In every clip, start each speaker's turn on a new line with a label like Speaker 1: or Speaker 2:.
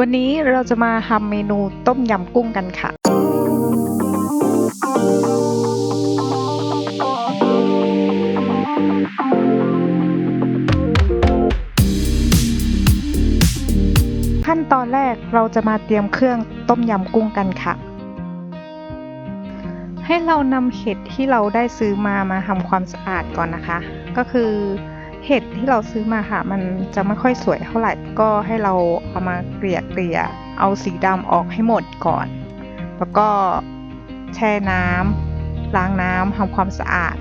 Speaker 1: วันนี้เราจะมาทำเมนูต้มยำกุ้งกันค่ะ ขั้นตอนแรกเราจะมาเตรียมเครื่องต้มยำกุ้งกันค่ะ ให้เรานำเห็ดที่เราได้ซื้อมามาทำความสะอาดก่อนนะคะ ก็คือ เห็ดที่เราซื้อมาค่ะ มันจะไม่ค่อยสวยเท่าไหร่ ก็ให้เราเอามาเกลี่ยเกลี่ยเอาสีดำออกให้หมดก่อน แล้วก็แช่น้ำล้างน้ำทำความสะอาด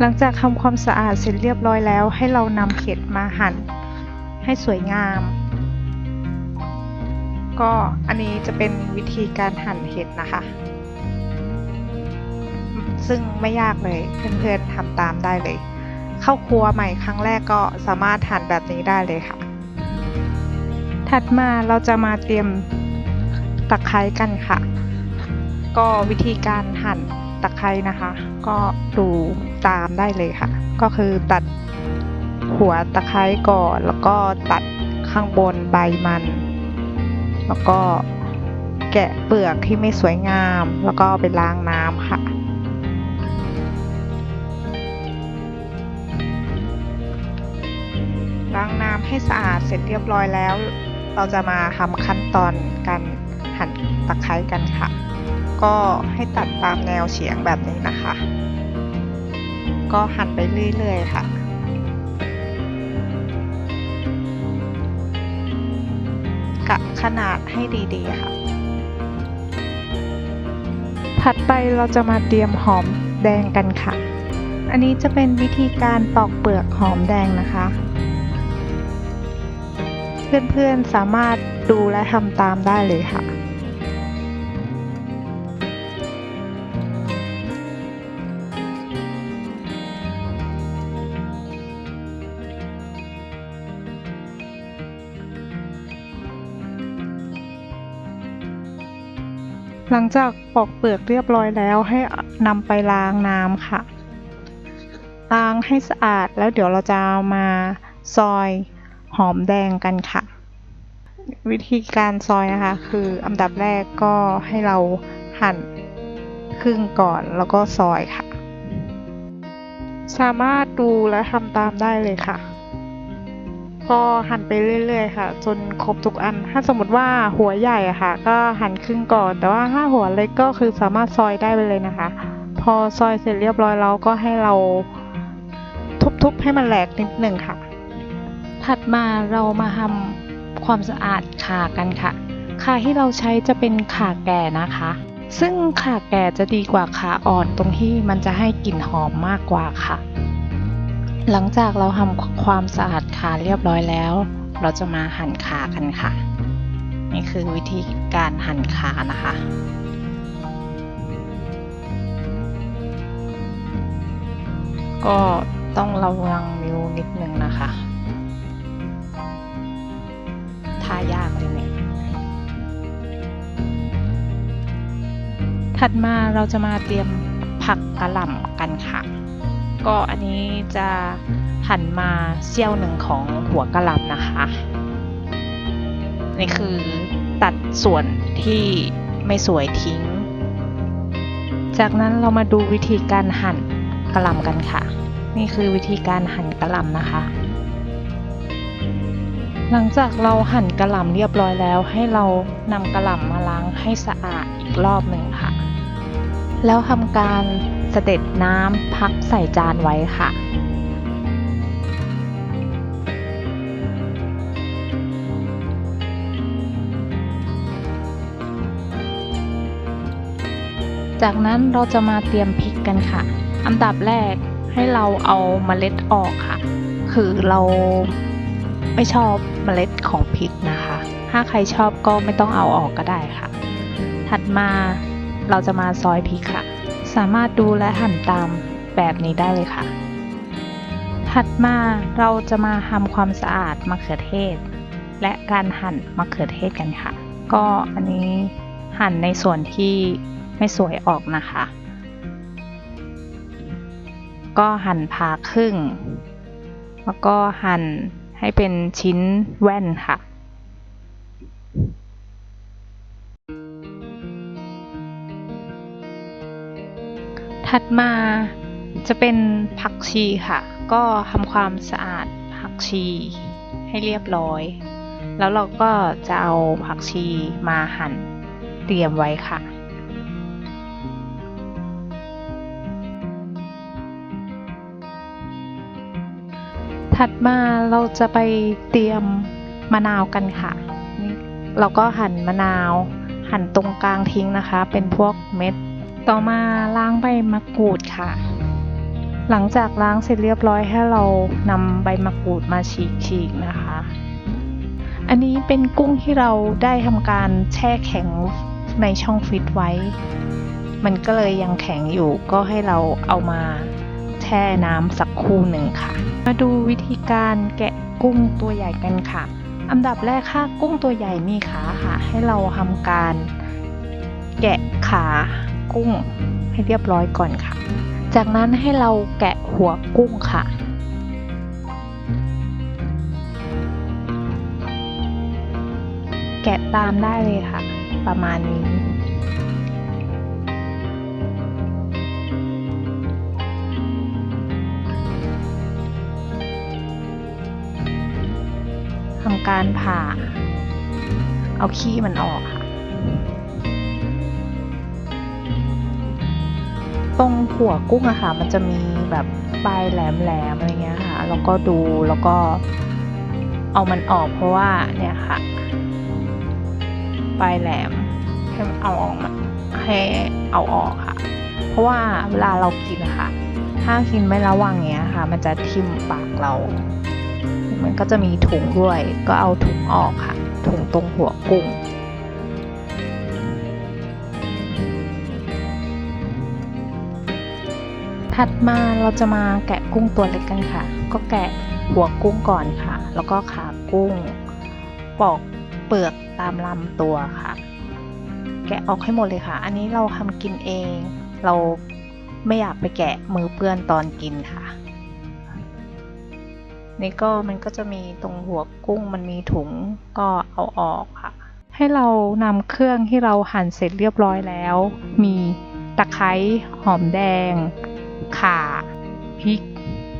Speaker 1: หลังจากทำความสะอาดเสร็จเรียบร้อยแล้ว ให้เรานำเห็ดมาหั่นให้สวยงาม ก็อันนี้จะเป็นวิธีการหั่นเห็ดนะคะ ซึ่งไม่ยากเลยเพื่อนๆทำตามได้เลย เข้าครัวใหม่ครั้งแรกก็สามารถหั่นแบบนี้ได้เลยค่ะ ถัดมาเราจะมาเตรียมตะไคร้กันค่ะ ก็วิธีการหั่นตะไคร้นะคะ ก็ดูตามได้เลยค่ะ ก็คือตัดหัวตะไคร้ก่อน แล้วก็ตัดข้างบนใบมัน แล้วก็แกะเปลือกที่ไม่สวยงาม แล้วก็ไปล้างน้ำค่ะ ล้างน้ำให้สะอาดเสร็จเรียบร้อยแล้ว เราจะมาทำขั้นตอนการหั่นตะไคร้กันค่ะ ก็ให้ตัดตามแนวเฉียงแบบนี้นะคะ ก็หั่นไปเรื่อยๆค่ะกะขนาดให้ดีๆค่ะ ถัดไปเราจะมาเตรียมหอมแดงกันค่ะ อันนี้จะเป็นวิธีการปอกเปลือกหอมแดงนะคะ เพื่อนๆสามารถดูและทำตามได้เลยค่ะหลังจากปอกเปลือกเรียบร้อยแล้วให้นำไปล้างน้ำค่ะ ล้างให้สะอาดแล้วเดี๋ยวเราจะเอามาซอย หอมแดงกันค่ะ วิธีการซอยนะคะ คืออันดับแรกก็ให้เราหั่นครึ่งก่อนแล้วก็ซอยค่ะ สามารถดูและทำตามได้เลยค่ะ ก็หั่นไปเรื่อยๆค่ะ จนครบทุกอัน ถ้าสมมติว่าหัวใหญ่อะค่ะ ก็หั่นครึ่งก่อน แต่ว่าถ้าหัวเล็กก็คือสามารถซอยได้ไปเลยนะคะ พอซอยเสร็จเรียบร้อยแล้วก็ให้เราทุบๆให้มันแหลกนิดหนึ่งค่ะ ถัดมาเรามาทำความสะอาดขากันค่ะ ขาที่เราใช้จะเป็นขาแก่นะคะ ซึ่งขาแก่จะดีกว่าขาอ่อนตรงที่มันจะให้กลิ่นหอมมากกว่าค่ะ หลังจากเราทำความสะอาดขาเรียบร้อยแล้ว เราจะมาหั่นขากันค่ะ นี่คือวิธีการหั่นขานะคะก็ต้องระวังนิ้วนิดนึงนะคะ ถัดมาเราจะมาเตรียมผักกระหล่ำกันค่ะ ก็อันนี้จะหั่นมาเสี้ยวหนึ่งของหัวกระหล่ำนะคะ นี่คือตัดส่วนที่ไม่สวยทิ้ง จากนั้นเรามาดูวิธีการหั่นกระหล่ำกันค่ะ นี่คือวิธีการหั่นกระหล่ำนะคะหลังจากเราหั่นกระหล่ำเรียบร้อยแล้ว ให้เรานำกระหล่ำมาล้างให้สะอาดอีกรอบหนึ่งค่ะ แล้วทำการเสด็จน้ำพักใส่จานไว้ค่ะจากนั้นเราจะมาเตรียมพริกกันค่ะ อันดับแรกให้เราเอาเมล็ดออกค่ะ คือเราไม่ชอบเมล็ดของพริกนะคะ ถ้าใครชอบก็ไม่ต้องเอาออกก็ได้ค่ะ ถัดมา เราจะมาซอยพริกค่ะ สามารถดูและหั่นตามแบบนี้ได้เลยค่ะ ถัดมาเราจะมาทำความสะอาดมะเขือเทศ และการหั่นมะเขือเทศกันค่ะ ก็อันนี้หั่นในส่วนที่ไม่สวยออกนะคะ ก็หั่นผ่าครึ่ง แล้วก็หั่นให้เป็นชิ้นแว่นค่ะ ถัดมาจะเป็นผักชีค่ะ ก็ทำความสะอาดผักชีให้เรียบร้อย แล้วเราก็จะเอาผักชีมาหั่นเตรียมไว้ค่ะถัดมาเราจะไปเตรียมมะนาวกันค่ะ เราก็หั่นมะนาว หั่นตรงกลางทิ้งนะคะ เป็นพวกเม็ด ต่อมาล้างใบมะกรูดค่ะ หลังจากล้างเสร็จเรียบร้อยให้เรานำใบมะกรูดมาฉีกๆนะคะ อันนี้เป็นกุ้งที่เราได้ทำการแช่แข็งในช่องฟิตไว้ มันก็เลยยังแข็งอยู่ก็ให้เราเอามาแช่น้ำสักครู่หนึ่งค่ะ มาดูวิธีการแกะกุ้งตัวใหญ่กันค่ะ อันดับแรกค่ะกุ้งตัวใหญ่มีขาค่ะ ให้เราทำการแกะขา กุ้งให้เรียบร้อยก่อนค่ะ จากนั้นให้เราแกะหัวกุ้งค่ะ แกะตามได้เลยค่ะ ประมาณนี้ทำการผ่า เอาขี้มันออก ตรงหัวกุ้งอะค่ะ มันจะมีแบบปลายแหลมๆอะไรเงี้ยค่ะ แล้วก็ดูแล้วก็เอามันออกเพราะว่าเนี่ยค่ะ ปลายแหลมให้เอาออกมาให้เอาออกค่ะ เพราะว่าเวลาเรากินอะค่ะถ้ากินไม่ระวังเงี้ยค่ะ มันจะทิ่มปากเรา มันก็จะมีถุงด้วย ก็เอาถุงออกค่ะ ถุงตรงหัวกุ้ง ถัดมาเราจะมาแกะกุ้งตัวเล็กกันค่ะ ก็แกะหัวกุ้งก่อนค่ะ แล้วก็ขากุ้ง ปอกเปลือกตามลำตัวค่ะ แกะออกให้หมดเลยค่ะ อันนี้เราทำกินเอง เราไม่อยากไปแกะมือเปื้อนตอนกินค่ะ นี่ก็มันก็จะมีตรงหัวกุ้งมันมีถุงก็เอาออกค่ะ ให้เรานำเครื่องที่เราหั่นเสร็จเรียบร้อยแล้ว มีตะไคร้หอมแดง ข่าพริก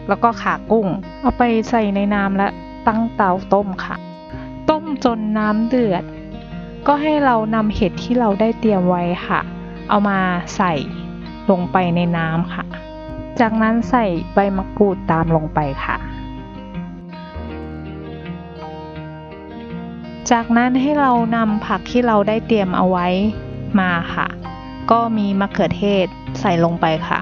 Speaker 1: แล้วก็ขากุ้ง เอาไปใส่ในน้ำและตั้งเตาต้มค่ะ ต้มจนน้ำเดือด ก็ให้เรานำเห็ดที่เราได้เตรียมไว้ค่ะ เอามาใส่ลงไปในน้ำค่ะ จากนั้นใส่ใบมะกรูดตามลงไปค่ะ จากนั้นให้เรานำผักที่เราได้เตรียมเอาไว้มาค่ะ ก็มีมะเขือเทศใส่ลงไปค่ะ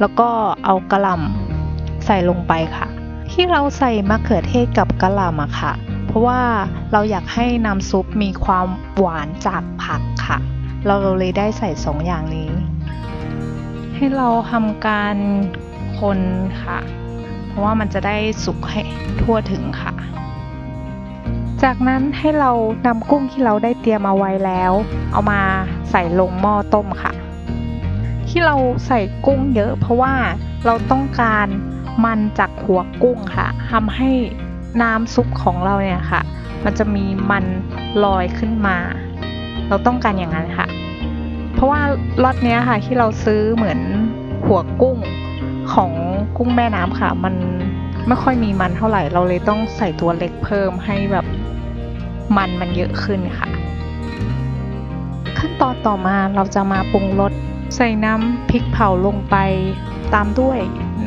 Speaker 1: แล้วก็เอากระหล่ำใส่ลงไปค่ะ ที่เราใส่มะเขือเทศกับกระหล่ำอะค่ะ เพราะว่าเราอยากให้น้ำซุปมีความหวานจากผักค่ะ เราเลยได้ใส่สองอย่างนี้ ให้เราทำการคนค่ะ เพราะว่ามันจะได้สุกให้ทั่วถึงค่ะ จากนั้นให้เรานำกุ้งที่เราได้เตรียมเอาไว้แล้ว เอามาใส่ลงหม้อต้มค่ะ ที่เราใส่กุ้งเยอะ เพราะว่าเราต้องการมันจากหัวกุ้งค่ะทำให้น้ำซุปของเราเนี่ยค่ะ มันจะมีมันลอยขึ้นมา เราต้องการอย่างนั้นค่ะ เพราะว่าล็อตเนี้ยค่ะที่เราซื้อเหมือนหัวกุ้งของกุ้งแม่น้ำค่ะ มันไม่ค่อยมีมันเท่าไหร่ เราเลยต้องใส่ตัวเล็กเพิ่มให้แบบมันมันเยอะขึ้นค่ะ ขั้นตอนต่อมาเราจะมาปรุงรส ใส่น้ำพริกเผาลงไป ตามด้วย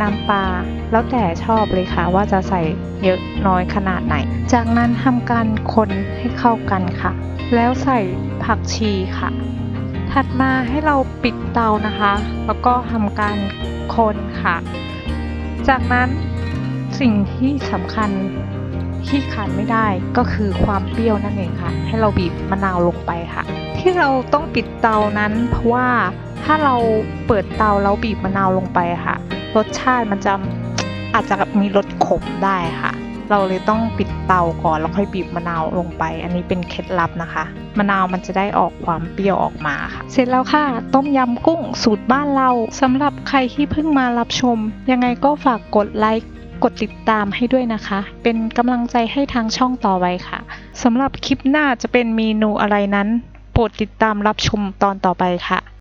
Speaker 1: น้ำปลาแล้วแต่ชอบเลยค่ะว่าจะใส่เยอะน้อยขนาดไหน จากนั้นทำการคนให้เข้ากันค่ะ แล้วใส่ผักชีค่ะ ถัดมาให้เราปิดเตานะคะ แล้วก็ทำการคนค่ะ จากนั้นสิ่งที่สำคัญ ที่ขาดไม่ได้ก็คือความเปรี้ยวนั่นเองค่ะ ให้เราบีบมะนาวลงไปค่ะ ที่เราต้องปิดเตานั้น เพราะว่าถ้าเราเปิดเตาแล้วบีบมะนาวลงไปค่ะ รสชาติมันจะอาจจะมีรสขมได้ค่ะ เราเลยต้องปิดเตาก่อนแล้วค่อยบีบมะนาวลงไป อันนี้เป็นเคล็ดลับนะคะมะนาวมันจะได้ออกความเปรี้ยวออกมาค่ะ เสร็จแล้วค่ะ ต้มยำกุ้งสูตรบ้านเราสำหรับใครที่เพิ่งมารับชม ยังไงก็ฝากกดไลค์ กดติดตามให้ด้วยนะคะ เป็นกำลังใจให้ทางช่องต่อไปค่ะสำหรับคลิปหน้าจะเป็นเมนูอะไรนั้น โปรดติดตามรับชมตอนต่อไปค่ะ